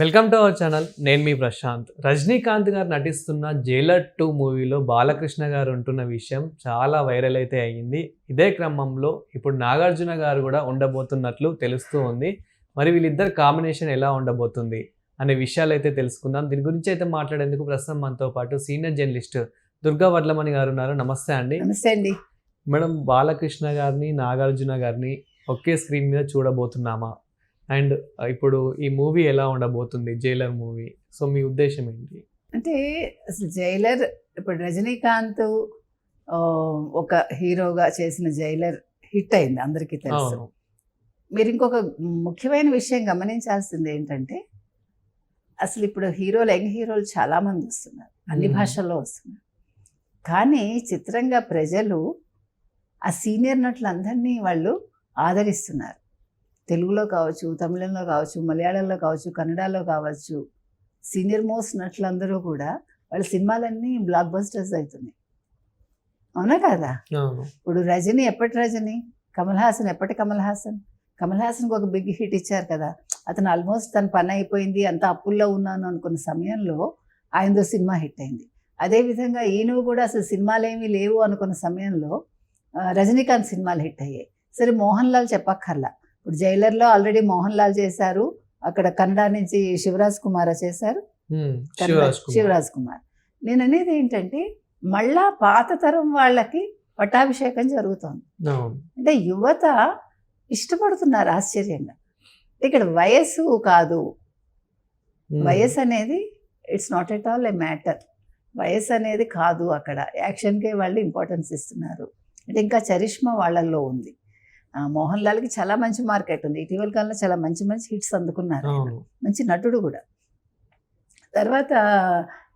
Welcome to our channel నేను మీ ప్రశాంత్. రజనీకాంత్ గారు నటిస్తున్న జైలర్ టూ మూవీలో బాలకృష్ణ గారు ఉంటున్న విషయం చాలా వైరల్ అయితే అయ్యింది. ఇదే క్రమంలో ఇప్పుడు నాగార్జున గారు కూడా ఉండబోతున్నట్లు తెలుస్తూ ఉంది. మరి వీళ్ళిద్దరు కాంబినేషన్ ఎలా ఉండబోతుంది అనే విషయాలు అయితే తెలుసుకుందాం. దీని గురించి అయితే మాట్లాడేందుకు ప్రస్తుతం మనతో పాటు సీనియర్ జర్నలిస్ట్ దుర్గా వడ్లమణి గారు ఉన్నారు. నమస్తే అండి. నమస్తే అండి. మేడం బాలకృష్ణ గారిని నాగార్జున గారిని ఒకే స్క్రీన్ మీద చూడబోతున్నామా? అండ్ ఇప్పుడు ఈ మూవీ ఎలా ఉండబోతుంది? Jailer movie. సో మీ ఉద్దేశం ఏంటి? అంటే అసలు జైలర్ ఇప్పుడు రజనీకాంత్ ఒక హీరోగా చేసిన జైలర్ హిట్ అయింది అందరికీ తెలుసు. మీరు ఇంకొక ముఖ్యమైన విషయం గమనించాల్సింది ఏంటంటే అసలు ఇప్పుడు హీరోలు యంగ్ హీరోలు చాలా మంది వస్తున్నారు. అన్ని. భాషల్లో వస్తున్నారు. కానీ చిత్రంగా ప్రజలు ఆ సీనియర్ నటులందరినీ వాళ్ళు ఆదరిస్తున్నారు. తెలుగులో కావచ్చు తమిళంలో కావచ్చు మలయాళంలో కావచ్చు కన్నడలో కావచ్చు సీనియర్ మోస్ట్ నటులందరూ కూడా వాళ్ళ సినిమాలన్నీ బ్లాక్ బస్టర్స్ అవుతున్నాయి. అవునా కదా? ఇప్పుడు రజనీ ఎప్పటి రజనీ? కమల్ హాసన్ ఎప్పటి కమల్ హాసన్? కమల్ హాసన్కి ఒక బిగ్ హిట్ ఇచ్చారు కదా. అతను ఆల్మోస్ట్ తన పని అయిపోయింది అంత అప్పుల్లో ఉన్నాను అనుకున్న సమయంలో ఆయనదో సినిమా హిట్ అయింది. అదేవిధంగా ఈయన కూడా అసలు సినిమాలు ఏమీ లేవు అనుకున్న సమయంలో రజనీకాంత్ సినిమాలు హిట్ అయ్యాయి. సరే మోహన్ లాల్ చెప్పక్కర్లా. ఇప్పుడు జైలర్లో ఆల్రెడీ మోహన్ లాల్ చేశారు. అక్కడ కన్నడ నుంచి శివరాజ్ కుమార్ చేశారు. శివరాజ్ కుమార్. నేను అనేది ఏంటంటే మళ్ళా పాత తరం వాళ్ళకి పట్టాభిషేకం జరుగుతోంది. అంటే యువత ఇష్టపడుతున్నారు ఆశ్చర్యంగా. ఇక్కడ వయస్సు కాదు. వయస్సు అనేది it's not at all a matter వయస్సు అనేది కాదు అక్కడ. యాక్షన్కే వాళ్ళు ఇంపార్టెన్స్ ఇస్తున్నారు. అంటే ఇంకా చరిష్మా వాళ్ళల్లో ఉంది. మోహన్ లాల్కి చాలా మంచి మార్కెట్ ఉంది ఇటీవల కాలంలో చాలా మంచి మంచి హిట్స్ అందుకున్నారు మంచి నటుడు కూడా. తర్వాత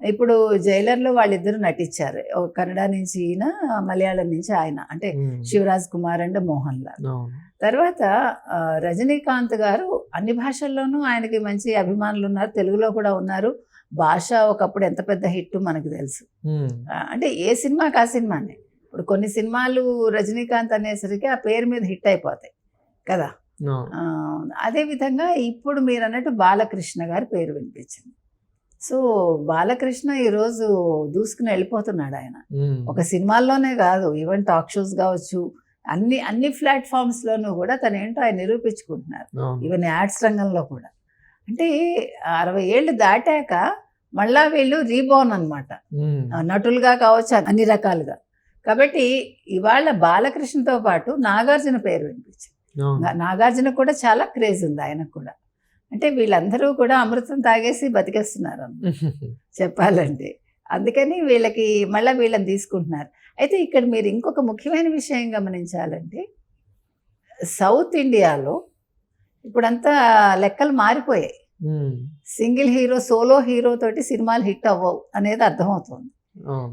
ఇప్పుడు జైలర్లో వాళ్ళిద్దరూ నటించారు. కన్నడ నుంచి ఈయన మలయాళం నుంచి ఆయన. అంటే. శివరాజ్ కుమార్ అండ్ మోహన్ లాల్. తర్వాత రజనీకాంత్ గారు అన్ని భాషల్లోనూ ఆయనకి మంచి అభిమానులు ఉన్నారు. తెలుగులో కూడా ఉన్నారు. భాష ఒకప్పుడు ఎంత పెద్ద హిట్ మనకు తెలుసు. అంటే ఏ సినిమాకి ఆ సినిమానే. ఇప్పుడు కొన్ని సినిమాలు రజనీకాంత్ అనేసరికి ఆ పేరు మీద హిట్ అయిపోతాయి కదా? అదేవిధంగా ఇప్పుడు మీరు అన్నట్టు బాలకృష్ణ గారి పేరు వినిపించింది. సో బాలకృష్ణ ఈరోజు దూసుకుని వెళ్ళిపోతున్నాడు ఆయన. ఒక సినిమాల్లోనే కాదు ఈవెన్ టాక్ షోస్ కావచ్చు అన్ని అన్ని ప్లాట్ఫామ్స్లోనూ కూడా తను ఏంటో ఆయన నిరూపించుకుంటున్నారు. ఈవెన్ యాడ్స్ రంగంలో కూడా. అంటే అరవై ఏళ్ళు దాటాక మళ్ళా వీళ్ళు రీబోర్న్ అనమాట. నటులుగా కావచ్చు అన్ని రకాలుగా. కాబట్టి ఇవాళ బాలకృష్ణతో పాటు నాగార్జున పేరు వినిపించింది. నాగార్జున కూడా చాలా క్రేజ్ ఉంది ఆయనకు కూడా. అంటే వీళ్ళందరూ కూడా అమృతం తాగేసి బతికేస్తున్నారు. చెప్పాలంటే. అందుకని వీళ్ళకి మళ్ళీ వీళ్ళని తీసుకుంటున్నారు. అయితే ఇక్కడ మీరు ఇంకొక ముఖ్యమైన విషయం గమనించాలంటే సౌత్ ఇండియాలో ఇప్పుడంతా లెక్కలు మారిపోయాయి. సింగిల్ హీరో సోలో హీరో తోటి సినిమాలు హిట్ అవ్వవు అనేది అర్థమవుతుంది.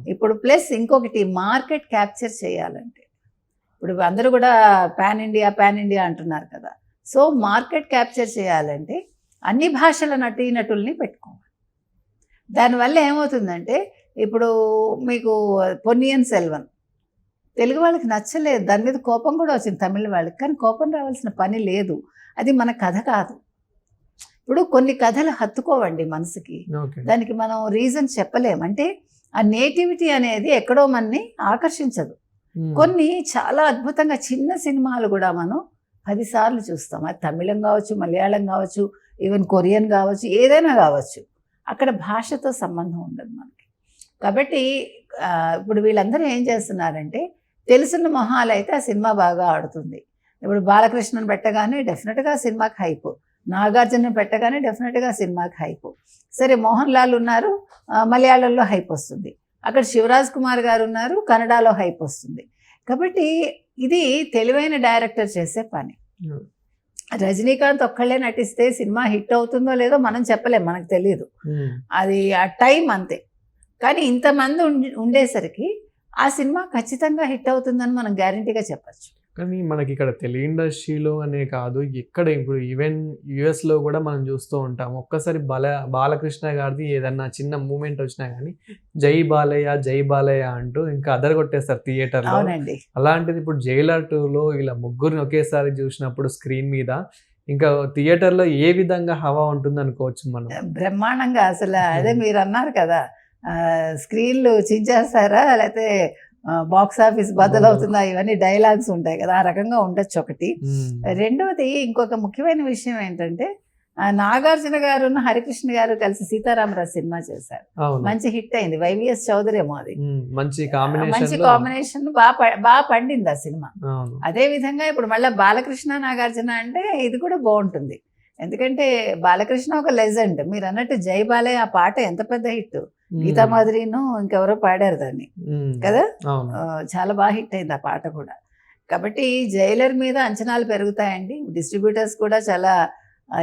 ఇప్పుడు ప్లస్ ఇంకొకటి మార్కెట్ క్యాప్చర్ చేయాలంటే. ఇప్పుడు అందరూ కూడా పాన్ ఇండియా పాన్ ఇండియా అంటున్నారు కదా. సో మార్కెట్ క్యాప్చర్ చేయాలంటే అన్ని భాషల నటీనటుల్ని పెట్టుకోవాలి. దానివల్ల ఏమవుతుందంటే ఇప్పుడు మీకు పొన్నియన్ సెల్వన్. తెలుగు వాళ్ళకి నచ్చలేదు. దాని మీద కోపం కూడా వచ్చింది తమిళ వాళ్ళకి. కానీ కోపం రావాల్సిన పని లేదు. అది మన కథ కాదు. ఇప్పుడు కొన్ని కథలు హత్తుకోవండి మనసుకి. దానికి మనం రీజన్ చెప్పలేం. అంటే ఆ నేటివిటీ అనేది ఎక్కడో మనని ఆకర్షించదు. కొన్ని చాలా అద్భుతంగా చిన్న సినిమాలు కూడా మనం పదిసార్లు చూస్తాం. అది తమిళం కావచ్చు మలయాళం కావచ్చు ఈవెన్ కొరియన్ కావచ్చు ఏదైనా కావచ్చు. అక్కడ భాషతో సంబంధం ఉండదు మనకి. కాబట్టి ఇప్పుడు వీళ్ళందరూ ఏం చేస్తున్నారంటే తెలిసిన మొహాలు అయితే ఆ సినిమా బాగా ఆడుతుంది. ఇప్పుడు బాలకృష్ణన్ పెట్టగానే డెఫినెట్గా సినిమాకి హైప్. నాగార్జున పెట్టగానే డెఫినెట్గా సినిమాకి హైప్ సరే మోహన్ లాల్ ఉన్నారు మలయాళంలో హైప్ వస్తుంది. అక్కడ శివరాజ్ కుమార్ గారు ఉన్నారు కన్నడలో హైప్ వస్తుంది. కాబట్టి ఇది తెలివైన డైరెక్టర్ చేసే పని. Hmm. రజనీకాంత్ ఒక్కళ్ళే నటిస్తే సినిమా హిట్ అవుతుందో లేదో మనం చెప్పలేం మనకు తెలియదు మ్మ్. అది ఆ టైం అంతే. కానీ ఇంతమంది ఉండి- ఉండేసరికి ఆ సినిమా ఖచ్చితంగా హిట్ అవుతుందని మనం గ్యారంటీగా చెప్పచ్చు. కానీ మనకి ఇక్కడ తెలుగు ఇండస్ట్రీలో అనే కాదు ఎక్కడ ఇప్పుడు ఈవెన్ యుఎస్లో కూడా మనం చూస్తూ ఉంటాం. ఒక్కసారి బాల బాలకృష్ణ గారిది ఏదన్నా చిన్న మూమెంట్ వచ్చినా కానీ జై బాలయ్య జై బాలయ్య అంటూ ఇంకా అదర కొట్టేస్తారు థియేటర్లో అవునండి. అలాంటిది ఇప్పుడు జైలర్ టూలో ఇలా ముగ్గురిని ఒకేసారి చూసినప్పుడు స్క్రీన్ మీద ఇంకా థియేటర్లో ఏ విధంగా హవా ఉంటుంది అనుకోవచ్చు మనం బ్రహ్మాండంగా అసలు అదే. మీరు అన్నారు కదా స్క్రీన్లు చించేస్తారా? లేకపోతే బాక్స్ ఆఫీస్ బద్దలవుతుందా ఇవన్నీ డైలాగ్స్ ఉంటాయి కదా ఆ రకంగా ఉండొచ్చు ఒకటి. రెండవది ఇంకొక ముఖ్యమైన విషయం ఏంటంటే నాగార్జున గారు హరికృష్ణ గారు కలిసి సీతారామరాజు సినిమా చేశారు. మంచి హిట్ అయింది వైవిఎస్ చౌదరి అది. ఉమ్, మంచి మంచి కాంబినేషన్ బాగా పండింది ఆ సినిమా. అదే విధంగా ఇప్పుడు మళ్ళీ బాలకృష్ణ నాగార్జున అంటే ఇది కూడా బాగుంటుంది. ఎందుకంటే బాలకృష్ణ ఒక లెజెండ్ మీరు అన్నట్టు జై బాలయ్య ఆ పాట ఎంత పెద్ద హిట్. గీతా మాధురిను ఇంకెవరో పాడారు దాన్ని. కదా? చాలా బాగా హిట్ అయింది ఆ పాట కూడా. కాబట్టి జైలర్ మీద అంచనాలు పెరుగుతాయండి. డిస్ట్రిబ్యూటర్స్ కూడా చాలా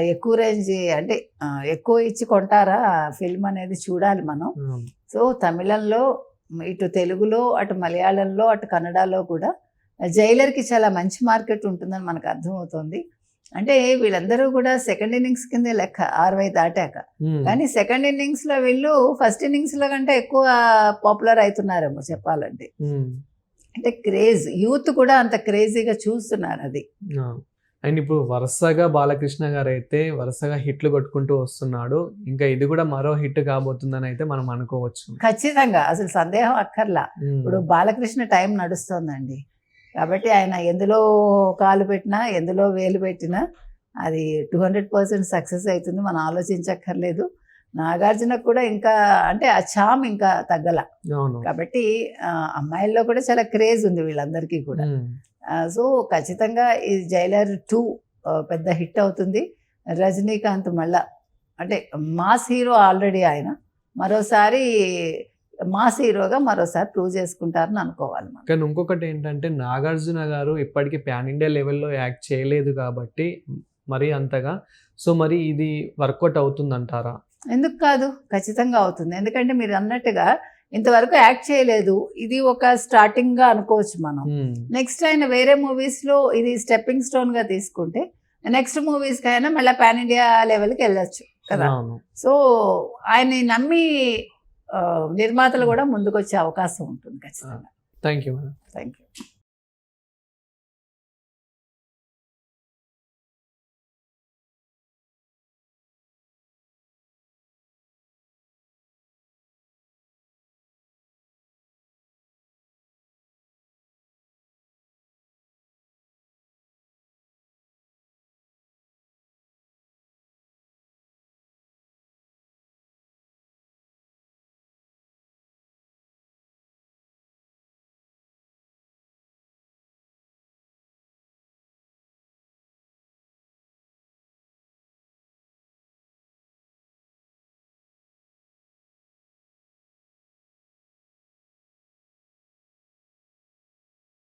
ఎక్కువ రేంజ్ అంటే ఎక్కువ ఇచ్చి కొంటారా ఫిల్మ్ అనేది చూడాలి మనం. సో తమిళంలో ఇటు తెలుగులో అటు మలయాళంలో అటు కన్నడలో కూడా జైలర్కి చాలా మంచి మార్కెట్ ఉంటుందని మనకు అర్థమవుతుంది. అంటే వీళ్ళందరూ కూడా సెకండ్ ఇన్నింగ్స్ కిందే లెక్క అరవై దాటాక. కానీ సెకండ్ ఇన్నింగ్స్లో వీళ్ళు ఫస్ట్ ఇన్నింగ్స్లో కంటే ఎక్కువ పాపులర్ అవుతున్నారేమో చెప్పాలంటే. అంటే క్రేజ్ యూత్ కూడా అంత క్రేజీగా చూస్తున్నారు అది. అండ్ ఇప్పుడు వరుసగా బాలకృష్ణ గారు అయితే వరుసగా హిట్లు కొట్టుకుంటూ వస్తున్నాడు. ఇంకా ఇది కూడా మరో హిట్ కాబోతుందని అయితే మనం అనుకోవచ్చు. ఖచ్చితంగా అసలు సందేహం అక్కర్లా. ఇప్పుడు బాలకృష్ణ టైం నడుస్తోందండి. కాబట్టి ఆయన ఎందులో కాలు పెట్టినా ఎందులో వేలు పెట్టినా అది టూ హండ్రెడ్ పర్సెంట్ సక్సెస్ అవుతుంది. మనం ఆలోచించక్కర్లేదు. నాగార్జునకు కూడా ఇంకా అంటే ఆ చామ్ ఇంకా తగ్గల. కాబట్టి అమ్మాయిల్లో కూడా చాలా క్రేజ్ ఉంది వీళ్ళందరికీ కూడా. సో ఖచ్చితంగా ఈ జైలర్ టూ పెద్ద హిట్ అవుతుంది. రజనీకాంత్ మళ్ళా అంటే మాస్ హీరో ఆల్రెడీ ఆయన. మరోసారి మాస్ హీరోగా మరోసారి ప్రూవ్ చేసుకుంటారని అనుకోవాలి మనం. కానీ ఇంకొకటి ఏంటంటే నాగార్జున గారు ఇప్పటికీ పాన్ ఇండియా లెవెల్లో యాక్ట్ చేయలేదు కాబట్టి మరి అంతగా. సో మరి ఇది వర్కౌట్ అవుతుందంటారా? ఎందుకు కాదు? ఖచ్చితంగా అవుతుంది. ఎందుకంటే మీరు అన్నట్టుగా ఇంతవరకు యాక్ట్ చేయలేదు. ఇది ఒక స్టార్టింగ్గా అనుకోవచ్చు మనం. నెక్స్ట్ ఆయన వేరే మూవీస్లో ఇది స్టెప్పింగ్ స్టోన్గా తీసుకుంటే నెక్స్ట్ మూవీస్కి అయినా మళ్ళీ పాన్ ఇండియా లెవెల్కి వెళ్ళొచ్చు కదా. సో ఆయన్ని నమ్మి నిర్మాతలు కూడా ముందుకు వచ్చే అవకాశం ఉంటుంది ఖచ్చితంగా. Thank you thank you